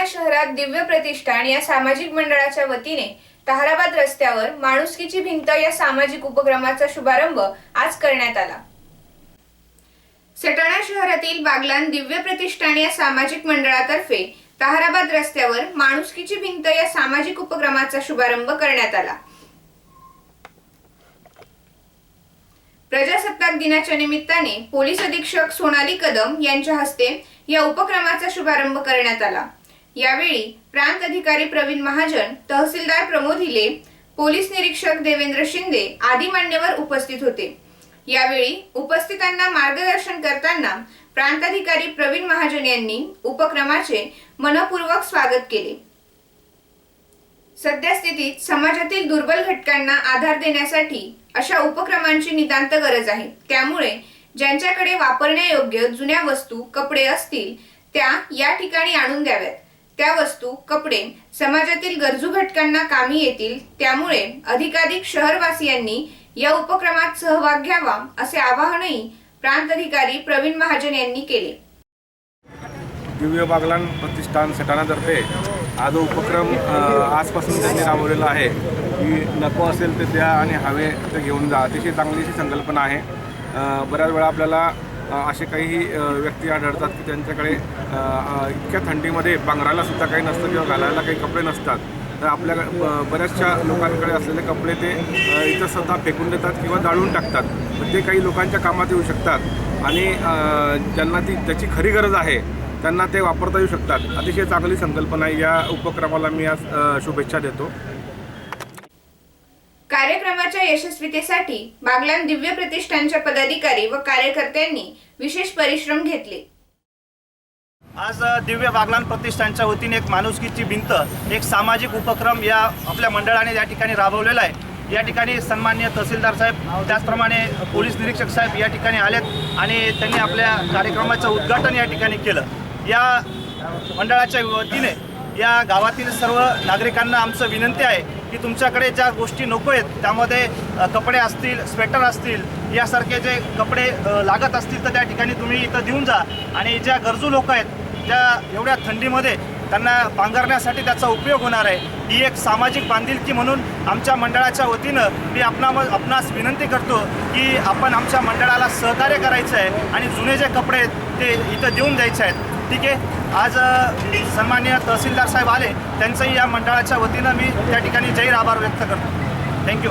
प्रजासत्ताक दिव्य प्रतिष्ठान या सामाजिक मंडळाच्या वतीने ताहराबाद रस्त्यावर माणुसकीची भिंत या सामाजिक उपक्रमाचा शुभारंभ आज करण्यात आला. सटाणा शहरातील बागलान दिव्य प्रतिष्ठान या सामाजिक मंडळातर्फे ताहराबाद रस्त्यावर माणुसकीची भिंत या सामाजिक उपक्रमाचा शुभारंभ करण्यात आला. प्रजासत्ताक दिनाच्या निमित्ताने पोलीस अधीक्षक सोनाली कदम यांच्या हस्ते या उपक्रमाचा शुभारंभ करण्यात आला. यावेळी प्रांत अधिकारी प्रवीण महाजन तहसीलदार प्रमोद हिले पोलीस निरीक्षक देवेंद्र शिंदे आदी मान्यवर उपस्थित होते. यावेळी उपस्थितांना मार्गदर्शन करताना प्रांताधिकारी प्रवीण महाजन यांनी उपक्रमाचे मनपूर्वक स्वागत केले. सध्या स्थितीत समाजातील दुर्बल घटकांना आधार देण्यासाठी अशा उपक्रमांची नितांत गरज आहे. त्यामुळे ज्यांच्याकडे वापरण्यायोग्य जुन्या वस्तू कपडे असतील त्या या ठिकाणी आणून द्याव्यात. त्या वस्तू कपडे समाजातील गरजू घटकांना कामी येतील त्यामुळे अधिकाधिक शहरवासियांनी या उपक्रमात सहभाग घ्यावा असे आवाहनही प्रांत अधिकारी प्रवीण महाजन यांनी केले. दिव्य बागलान प्रतिष्ठान सटाणातर्फे हा जो उपक्रम आजपासून त्यांनी राबवलेला आहे. की नको असेल ते द्या आणि हवे ते घेऊन जा. अतिशय चांगली संकल्पना आहे. बऱ्याच वेळा आपल्याला असे काही व्यक्ती आढळतात की त्यांच्याकडे इतक्या थंडीमध्ये पांघरायला सुद्धा काही नसतं किंवा घालायला काही कपडे नसतात. तर आपल्या ब- बऱ्याचशा लोकांकडे असलेले कपडे ते इथं स्वतः फेकून देतात किंवा जाळून टाकतात. ते काही लोकांच्या कामात येऊ शकतात. आणि ज्यांना ती त्याची खरी गरज आहे त्यांना ते वापरता येऊ शकतात. अतिशय चांगली संकल्पना आहे या उपक्रमाला मी आज शुभेच्छा देतो. कार्यक्रमाच्या यशस्वीतेसाठी बागलान दिव्य प्रतिष्ठानच्या पदाधिकारी व कार्यकर्त्यांनी विशेष परिश्रम घेतले. आज दिव्य बागलान प्रतिष्ठानच्या वतीने एक माणुसकीची भिंत एक सामाजिक उपक्रम या आपल्या मंडळाने या ठिकाणी राबवलेला आहे. या ठिकाणी सन्मान्य तहसीलदार साहेब त्याचप्रमाणे पोलीस निरीक्षक साहेब या ठिकाणी आलेत आणि त्यांनी आपल्या कार्यक्रमाचं उद्घाटन या ठिकाणी केलं. या मंडळाच्या वतीने या गावातील सर्व नागरिकांना आमचं विनंती आहे की तुमच्याकडे ज्या गोष्टी नको आहेत त्यामध्ये कपडे असतील स्वेटर असतील यासारखे जे कपडे लागत असतील तर त्या ठिकाणी तुम्ही इथं देऊन जा. आणि ज्या गरजू लोक आहेत ज्या एवढ्या थंडीमध्ये त्यांना पांघरण्यासाठी त्याचा उपयोग होणार आहे. ही एक सामाजिक बांधिलकी म्हणून आमच्या मंडळाच्या वतीनं मी आपणा आपणास विनंती करतो की आपण आमच्या मंडळाला सहकार्य करायचं आहे आणि जुने जे कपडे आहेत ते इथं देऊन द्यायचे आहेत. ठीक आहे? आज अ, सन्मान्य तहसीलदार साहेब आले त्यांचंही या मंडळाच्या वतीनं मी त्या ठिकाणी जैर आभार व्यक्त करतो. थँक्यू